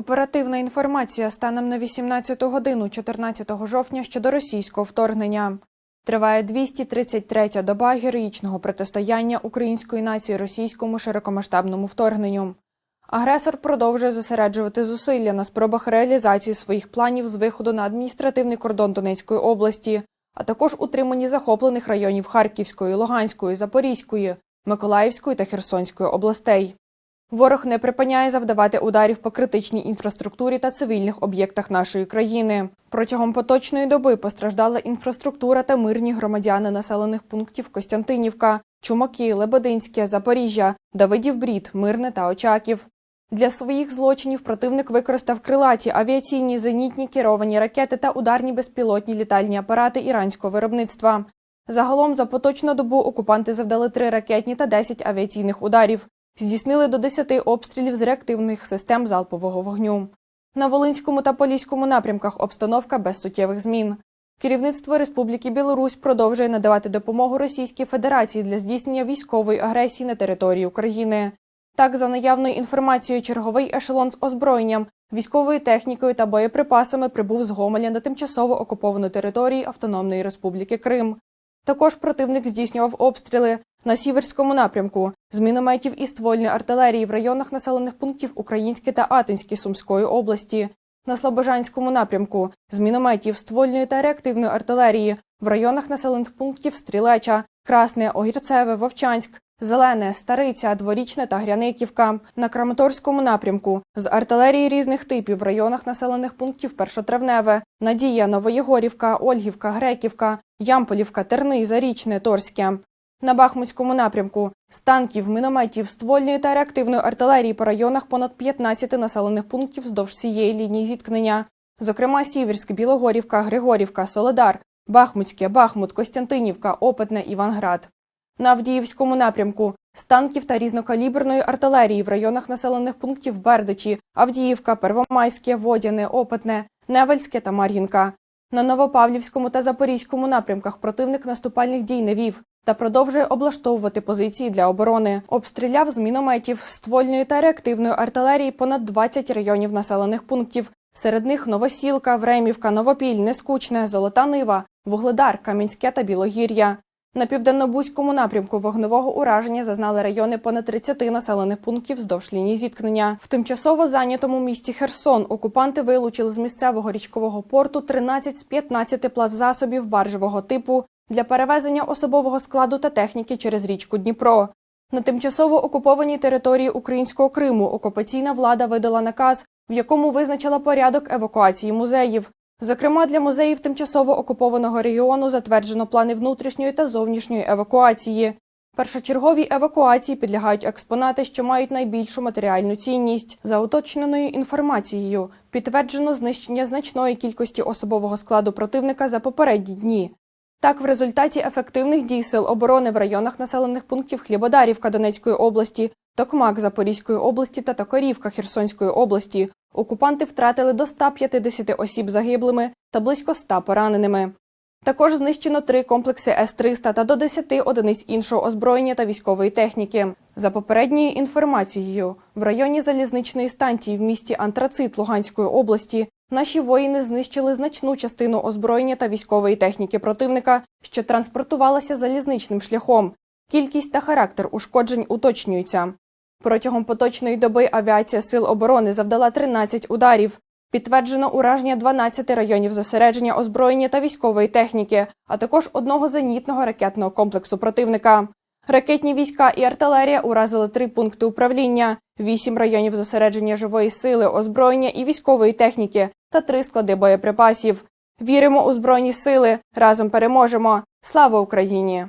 Оперативна інформація станом на 18 годину 14 жовтня щодо російського вторгнення. Триває 233-я доба героїчного протистояння української нації російському широкомасштабному вторгненню. Агресор продовжує зосереджувати зусилля на спробах реалізації своїх планів з виходу на адміністративний кордон Донецької області, а також утриманні захоплених районів Харківської, Луганської, Запорізької, Миколаївської та Херсонської областей. Ворог не припиняє завдавати ударів по критичній інфраструктурі та цивільних об'єктах нашої країни. Протягом поточної доби постраждала інфраструктура та мирні громадяни населених пунктів Костянтинівка, Чумаки, Лебединське, Запоріжжя, Давидів Брід, Мирне та Очаків. Для своїх злочинів противник використав крилаті авіаційні зенітні керовані ракети та ударні безпілотні літальні апарати іранського виробництва. Загалом за поточну добу окупанти завдали три ракетні та 10 авіаційних ударів. Здійснили до 10 обстрілів з реактивних систем залпового вогню. На Волинському та Поліському напрямках обстановка без суттєвих змін. Керівництво Республіки Білорусь продовжує надавати допомогу Російській Федерації для здійснення військової агресії на території України. Так, за наявною інформацією, черговий ешелон з озброєнням, військовою технікою та боєприпасами прибув з Гомеля на тимчасово окуповану територію Автономної Республіки Крим. Також противник здійснював обстріли на сіверському напрямку з мінометів і ствольної артилерії в районах населених пунктів Українське та Атинське Сумської області, на Слобожанському напрямку з мінометів ствольної та реактивної артилерії в районах населених пунктів Стрілеча, Красне, Огірцеве, Вовчанськ, Зелене, Стариця, Дворічне та Гряниківка. На Краматорському напрямку з артилерії різних типів в районах населених пунктів Першотравневе, Надія, Новоєгорівка, Ольгівка, Греківка, Ямполівка, Терни, Зарічне, Торське. На Бахмутському напрямку з танків, мінометів, ствольної та реактивної артилерії по районах понад 15 населених пунктів вздовж цієї лінії зіткнення. Зокрема, Сіверськ, Білогорівка, Григорівка, Соледар, Бахмутське, Бахмут, Костянтинівка, Опитне, Іванград. На Авдіївському напрямку з танків та різнокаліберної артилерії в районах населених пунктів Бердичі, Авдіївка, Первомайське, Водяне, Опитне, Невельське та Мар'їнка. На Новопавлівському та Запорізькому напрямках противник наступальних дій не вів та продовжує облаштовувати позиції для оборони. Обстріляв з мінометів, ствольної та реактивної артилерії понад 20 районів населених пунктів. Серед них Новосілка, Времівка, Новопіль, Нескучне, Золота Нива, Вугледар, Кам'янське та Білогір'я. На південно-бузькому напрямку вогневого ураження зазнали райони понад 30 населених пунктів вздовж лінії зіткнення. В тимчасово зайнятому місті Херсон окупанти вилучили з місцевого річкового порту 13 з 15 плавзасобів баржевого типу для перевезення особового складу та техніки через річку Дніпро. На тимчасово окупованій території українського Криму окупаційна влада видала наказ, в якому визначила порядок евакуації музеїв. Зокрема, для музеїв тимчасово окупованого регіону затверджено плани внутрішньої та зовнішньої евакуації. Першочерговій евакуації підлягають експонати, що мають найбільшу матеріальну цінність. За уточненою інформацією, підтверджено знищення значної кількості особового складу противника за попередні дні. Так, в результаті ефективних дій сил оборони в районах населених пунктів Хлібодарівка Донецької області, Токмак Запорізької області та Токарівка Херсонської області окупанти втратили до 150 осіб загиблими та близько 100 пораненими. Також знищено три комплекси С-300 та до 10 одиниць іншого озброєння та військової техніки. За попередньою інформацією, в районі залізничної станції в місті Антрацит Луганської області наші воїни знищили значну частину озброєння та військової техніки противника, що транспортувалася залізничним шляхом. Кількість та характер ушкоджень уточнюються. Протягом поточної доби авіація Сил оборони завдала 13 ударів. Підтверджено ураження 12 районів зосередження озброєння та військової техніки, а також одного зенітного ракетного комплексу противника. Ракетні війська і артилерія уразили три пункти управління, вісім районів зосередження живої сили, озброєння і військової техніки та три склади боєприпасів. Віримо у збройні сили. Разом переможемо. Слава Україні!